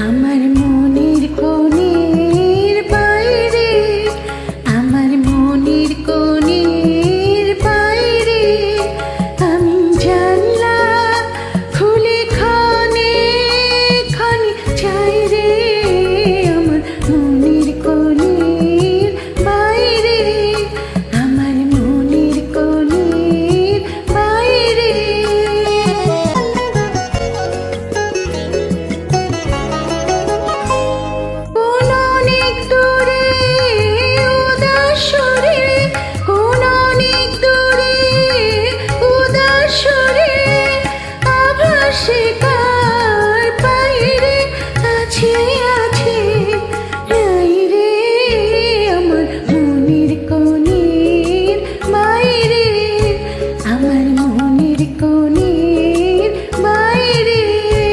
আমার মনে শিকার বাইরে আছে।